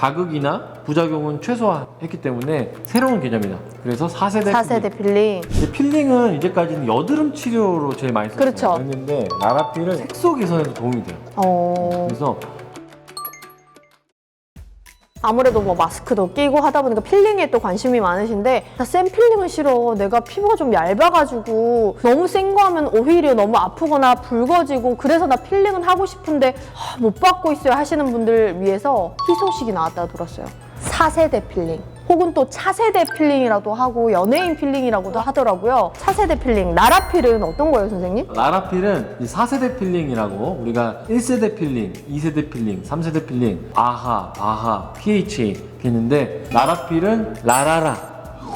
자극이나 부작용은 최소화했기 때문에 새로운 개념이다. 그래서 4세대 4세대 필링. 근데 필링은 이제까지는 여드름 치료로 제일 많이 썼어요. 그렇죠. 나라필은 색소 개선에도 도움이 돼요. 어. 그래서 아무래도 뭐 마스크도 끼고 하다 보니까 필링에 또 관심이 많으신데 나 센 필링은 싫어. 내가 피부가 좀 얇아가지고 너무 센 거 하면 오히려 너무 아프거나 붉어지고 그래서 나 필링은 하고 싶은데 하, 못 받고 있어요 하시는 분들 위해서 희소식이 나왔다고 들었어요. 4세대 필링. 혹은 또 차세대 필링이라도 하고 연예인 필링이라고도 하더라고요. 차세대 필링. 나라필은 어떤 거예요, 선생님? 나라필은 이 4세대 필링이라고 우리가 1세대 필링, 2세대 필링, 3세대 필링, 아하, 아하, PHA 이렇게 있는데 나라필은 라라라,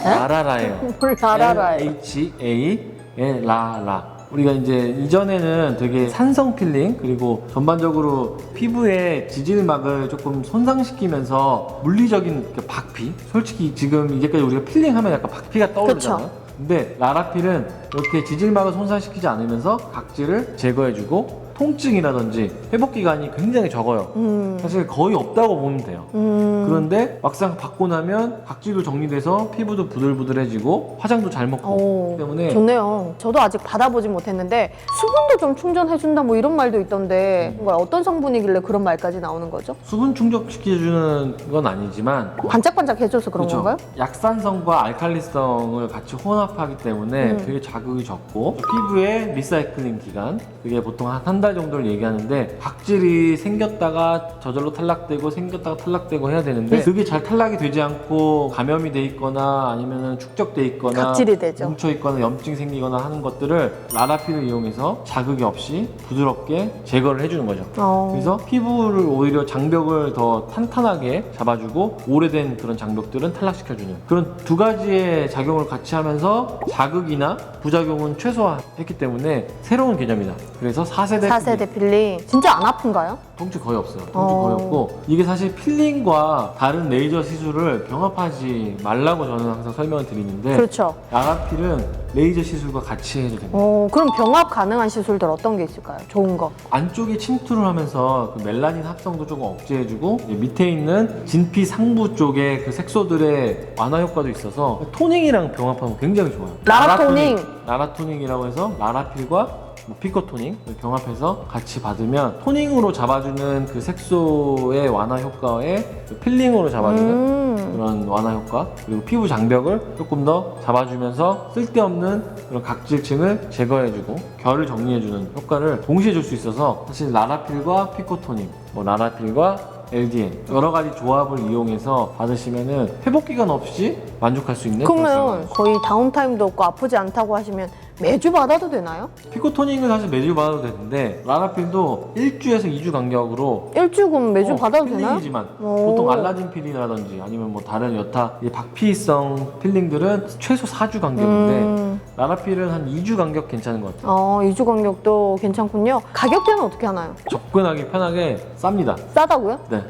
라라라예요. 뭘 나라라예요? H-A-의 라라. 우리가 이제 이전에는 되게 산성 필링 그리고 전반적으로 피부의 지질막을 조금 손상시키면서 물리적인 그 박피 솔직히 지금 이제까지 우리가 필링하면 약간 박피가 떠오르잖아요. 근데 라라필은 이렇게 지질막을 손상시키지 않으면서 각질을 제거해주고 통증이라든지 회복 기간이 굉장히 적어요 음. 사실 거의 없다고 보면 돼요 음. 그런데 막상 받고 나면 각질도 정리돼서 피부도 부들부들해지고 화장도 잘 먹고 오, 그렇기 때문에 좋네요. 저도 아직 받아보진 못했는데 수분도 좀 충전해준다 뭐 이런 말도 있던데 뭔가 어떤 성분이길래 그런 말까지 나오는 거죠? 수분 충족시켜주는 건 아니지만 반짝반짝 해줘서 그런 그렇죠. 건가요? 약산성과 알칼리성을 같이 혼합하기 때문에 음. 되게 자극이 적고 피부의 리사이클링 기간 그게 보통 한 한 달 정도를 얘기하는데 각질이 생겼다가 저절로 탈락되고 생겼다가 탈락되고 해야 되는데 네. 그게 잘 탈락이 되지 않고 감염이 돼 있거나 아니면 축적돼 있거나 각질이 되죠. 뭉쳐 있거나 염증 생기거나 하는 것들을 라라필을 이용해서 자극이 없이 부드럽게 제거를 해주는 거죠. 어. 그래서 피부를 오히려 장벽을 더 탄탄하게 잡아주고 오래된 그런 장벽들은 탈락시켜주는 그런 두 가지의 작용을 같이 하면서 자극이나 부작용은 최소화했기 때문에 새로운 개념이다. 그래서 4세대 4세대 필링 진짜 안 아픈가요? 통증 거의 없어요. 통증 어. 거의 없고 이게 사실 필링과 다른 레이저 시술을 병합하지 말라고 저는 항상 설명을 드리는데 그렇죠. 라라필은 레이저 시술과 같이 해도 됩니다. 어, 그럼 병합 가능한 시술들 어떤 게 있을까요? 좋은 거. 안쪽에 침투를 하면서 그 멜라닌 합성도 조금 억제해주고 이제 밑에 있는 진피 상부 쪽에 그 색소들의 완화 효과도 있어서 토닝이랑 병합하면 굉장히 좋아요. 라라 토닝. 라라 토닝이라고 해서 라라필과 뭐 피코 토닝 병합해서 같이 받으면 토닝으로 잡아주는 그 색소의 완화 효과에 그 필링으로 잡아주는 음. 그런 완화 효과 그리고 피부 장벽을 조금 더 잡아주면서 쓸데없는 그런 각질층을 제거해주고 결을 정리해주는 효과를 동시에 줄 수 있어서 사실 라라필과 피코토닉, 뭐 라라필과 LDN 여러 가지 조합을 이용해서 받으시면은 회복 기간 없이 만족할 수 있는 그런 그러면. 거의 다운타임도 없고 아프지 않다고 하시면 매주 받아도 되나요? 피코토닉은 사실 매주 받아도 되는데 라라필도 1주에서 2주 간격으로 일주금 매주 어, 받아도 되나요? 필링이지만 오. 보통 알라딘 필링이라든지 아니면 뭐 다른 여타 이 박피성 필링들은 최소 4주 간격인데 음. 라라필은 한 2주 간격 괜찮은 것 같아요. 어, 2주 간격도 괜찮군요. 가격대는 어떻게 하나요? 접근하기 편하게 쌉니다. 싸다고요? 네.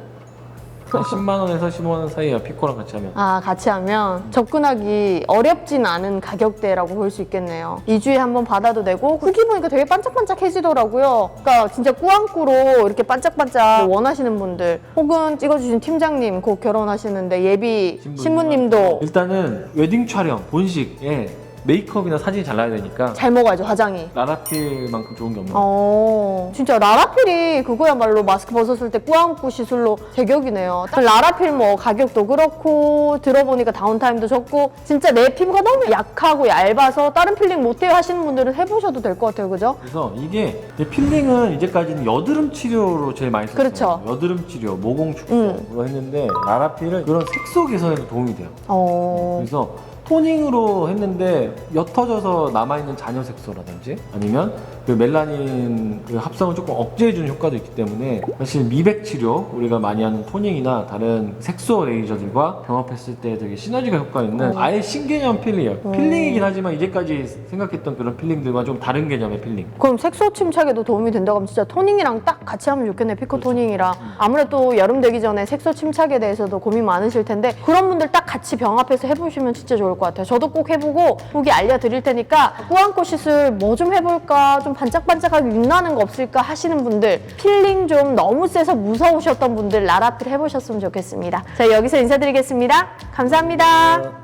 한 10만 원에서 15만 원 사이야 피코랑 같이 하면. 아, 같이 하면 접근하기 어렵진 않은 가격대라고 볼 수 있겠네요. 2주에 한 번 받아도 되고 후기 보니까 되게 반짝반짝해지더라고요. 그러니까 진짜 꾸안꾸로 이렇게 반짝반짝 원하시는 분들 혹은 찍어주신 팀장님 곧 결혼하시는데 예비 신부님도 일단은 웨딩 촬영 본식에 메이크업이나 사진이 잘 나야 되니까 잘 먹어야죠, 화장이. 라라필만큼 좋은 게 없는 것. 어, 진짜 라라필이 그거야말로 마스크 벗었을 때 꾸안꾸 시술로 제격이네요. 라라필 뭐 가격도 그렇고 들어보니까 다운타임도 적고 진짜 내 피부가 너무 약하고 얇아서 다른 필링 못해요 하시는 분들은 해보셔도 될 것 같아요, 그죠? 그래서 이게 이제 필링은 이제까지는 여드름 치료로 제일 많이 썼어요. 그렇죠. 여드름 치료, 모공 축소로 음. 했는데 라라필은 그런 색소 개선에도 도움이 돼요. 어, 그래서 토닝으로 했는데 옅어져서 남아있는 잔여 색소라든지 아니면 그 멜라닌 그 합성을 조금 억제해주는 효과도 있기 때문에 사실 미백 치료 우리가 많이 하는 토닝이나 다른 색소 레이저들과 병합했을 때 되게 시너지가 효과 있는 어. 아예 신개념 필링이에요. 어. 필링이긴 하지만 이제까지 생각했던 그런 필링들과 좀 다른 개념의 필링. 그럼 색소 침착에도 도움이 된다고 하면 진짜 토닝이랑 딱 같이 하면 좋겠네, 피코 그렇죠. 토닝이랑. 아무래도 여름 되기 전에 색소 침착에 대해서도 고민 많으실 텐데 그런 분들 딱 같이 병합해서 해보시면 진짜 좋을 좋을 것 같아요. 저도 꼭 해보고 후기 알려드릴 테니까 꾸안꾸 시술 뭐 좀 해볼까 좀 반짝반짝하게 윤나는 거 없을까 하시는 분들 필링 좀 너무 세서 무서우셨던 분들 라라필 해보셨으면 좋겠습니다. 자 여기서 인사드리겠습니다. 감사합니다.